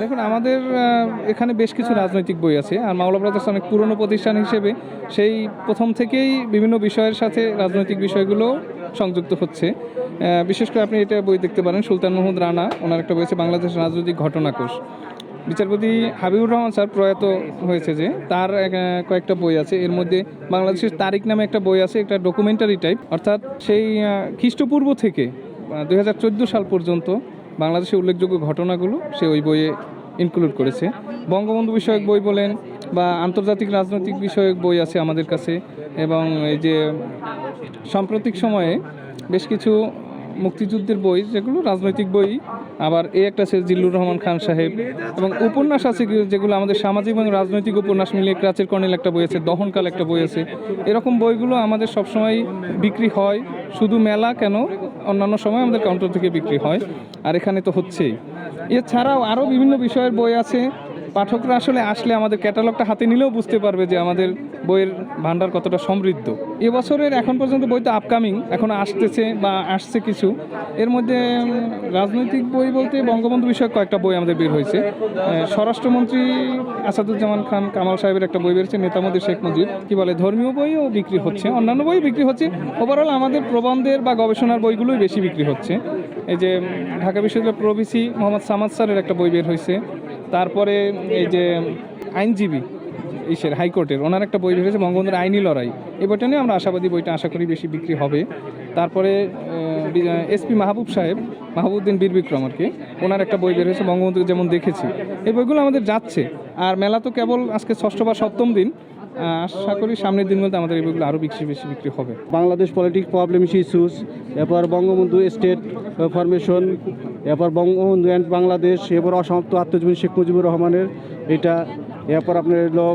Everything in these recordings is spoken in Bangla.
দেখুন, আমাদের এখানে বেশ কিছু রাজনৈতিক বই আছে, আর মাওলা ব্রাদার্স অনেক পুরনো প্রতিষ্ঠান হিসেবে সেই প্রথম থেকেই বিভিন্ন বিষয়ের সাথে রাজনৈতিক বিষয়গুলো সংযুক্ত হচ্ছে। বিশেষ করে আপনি এটা বই দেখতে পারেন, সুলতান মাহমুদ রানা, ওনার একটা বই আছে, বাংলাদেশ রাজনৈতিক ঘটনাকোষ। বিচারপতি হাবিবুর রহমান স্যার প্রয়াত হয়েছে যে, তার কয়েকটা বই আছে, এর মধ্যে বাংলাদেশের তারিখ নামে একটা বই আছে একটা ডকুমেন্টারি টাইপ অর্থাৎ সেই খ্রিস্টপূর্ব থেকে দু হাজার চোদ্দ সাল পর্যন্ত বাংলাদেশের উল্লেখযোগ্য ঘটনাগুলো সে ওই বইয়ে ইনক্লুড করেছে। বঙ্গবন্ধু বিষয়ক বই বলেন বা আন্তর্জাতিক রাজনৈতিক বিষয়ক বই আছে আমাদের কাছে এবং এই যে সাম্প্রতিক সময়ে বেশ কিছু মুক্তিযুদ্ধের বই, যেগুলো রাজনৈতিক বই, আবার এই একটা আছে জিল্লুর রহমান খান সাহেব এবং উপন্যাস আছে যেগুলো আমাদের সামাজিক এবং রাজনৈতিক উপন্যাস মিলিয়ে ক্রাচের কর্নেল একটা বই আছে, দহনকাল একটা বই আছে। এরকম বইগুলো আমাদের সবসময় বিক্রি হয়, শুধু মেলা কেন, অন্যান্য সময় আমাদের কাউন্টার থেকে বিক্রি হয়, আর এখানে তো হচ্ছেই। এছাড়াও আরও বিভিন্ন বিষয়ের বই আছে পাঠকরা আসলে আসলে আমাদের ক্যাটালগটা হাতে নিলেও বুঝতে পারবে যে আমাদের বইয়ের ভান্ডার কতটা সমৃদ্ধ। এবছরের এখন পর্যন্ত বই তো আপকামিং এখন আসতেছে বা আসছে কিছু। এর মধ্যে রাজনৈতিক বই বলতে বঙ্গবন্ধু বিষয়ক কয়েকটা বই আমাদের বের হয়েছে। স্বরাষ্ট্রমন্ত্রী আসাদুজ্জামান খান কামাল সাহেবের একটা বই বেরিয়েছে নেতামন্ত্রী শেখ মুজিব। কি বলে, ধর্মীয় বইও বিক্রি হচ্ছে। অন্যান্য বই বিক্রি হচ্ছে। ওভারঅল আমাদের প্রবন্ধের বা গবেষণার বইগুলোই বেশি বিক্রি হচ্ছে। এই যে, ঢাকা বিশ্ববিদ্যালয় প্রভিসি মোহাম্মদ সামাদ স্যারের একটা বই বের হয়েছে। তারপরে এই যে আইনজীবী ইসের হাইকোর্টের, ওনার একটা বই বের হয়েছে বঙ্গবন্ধুর আইনি লড়াই। এই বইটা নিয়ে আমরা আশাবাদী বইটা আশা করি বেশি বিক্রি হবে। তারপরে এসপি মাহবুব সাহেব, মাহবুবউদ্দিন বীর বিক্রম আর কি, ওনার একটা বই বের হয়েছে বঙ্গবন্ধুকে যেমন দেখেছি। এই বইগুলো আমাদের যাচ্ছে। আর মেলা তো কেবল আজকে ষষ্ঠ বা সপ্তম দিন। আশা করি সামনের দিনগুলোতে আমাদের এই বইগুলো আরও বেশি বেশি বিক্রি হবে। বাংলাদেশ পলিটিক্স প্রবলেমস ইস্যুস, এরপর বঙ্গবন্ধু স্টেট ফরমেশন এরপর বঙ্গবন্ধু অ্যান্ড বাংলাদেশ, এরপর অসমাপ্ত আত্মজীবনী শেখ মুজিবুর রহমানের, এটা এরপর আপনার হলো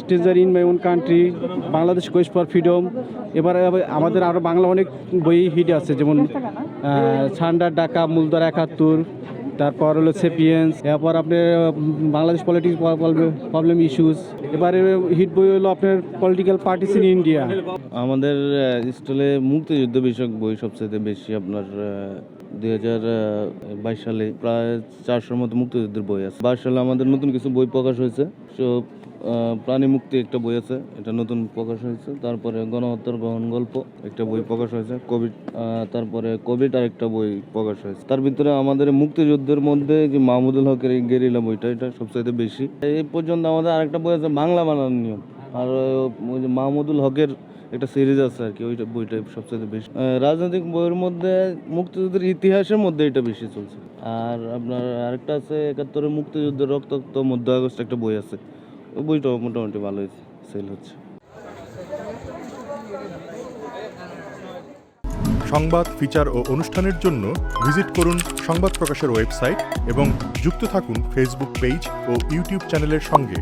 stranger in my own country, Bangladesh quest for freedom, এবার আমাদের আরও বাংলা অনেক বই হিট আছে, যেমন সান্ডার, ডাকা মূলধার একাত্তর তারপর হলো সেপিয়েন্স এরপর আপনার বাংলাদেশ পলিটিক্স প্রবলেম ইস্যুস এবারে হিট বই হলো আপনার পলিটিক্যাল পার্টিস ইন ইন্ডিয়া আমাদের স্টলে মুক্তিযুদ্ধ বিষয়ক বই সবচেয়ে বেশি আপনার দুই হাজার বাইশ সালে প্রায় চারশোর মতো মুক্তিযুদ্ধের বই আছে। বাইশ সালে আমাদের নতুন কিছু বই প্রকাশ হয়েছে। সব প্রাণী মুক্তি একটা বই আছে, এটা নতুন প্রকাশ হয়েছে। তারপরে গণহত্যার গহন গল্প একটা বই প্রকাশ হয়েছে। কোভিড তারপরে কোভিড আর একটা বই প্রকাশ হয়েছে। তার ভিতরে আমাদের মুক্তিযুদ্ধের মধ্যে যে মাহমুদুল হকের গেরিলা বইটা, এটা সবচাইতে বেশি। এই পর্যন্ত আমাদের আরেকটা বই আছে, বাংলা বানানোর নিয়ম। আর ওই যে মাহমুদুল হকের একটা সিরিজ আছে আর কি, ওইটা বইটা সবচেয়ে বেশি। রাজনৈতিক বইয়ের মধ্যে মুক্তিযুদ্ধের ইতিহাসের মধ্যে এটা বেশি চলছে। আর আপনার আরেকটা আছে, একাত্তরের মুক্তিযুদ্ধের রক্তাক্ত মধ্য আগস্ট একটা বই আছে। বইটাও মোটামুটি ভালোই সেল হচ্ছে। সংবাদ ফিচার ও অনুষ্ঠানের জন্য ভিজিট করুন সংবাদ প্রকাশের ওয়েবসাইট এবং যুক্ত থাকুন ফেসবুক পেজ ও ইউটিউব চ্যানেলের সঙ্গে।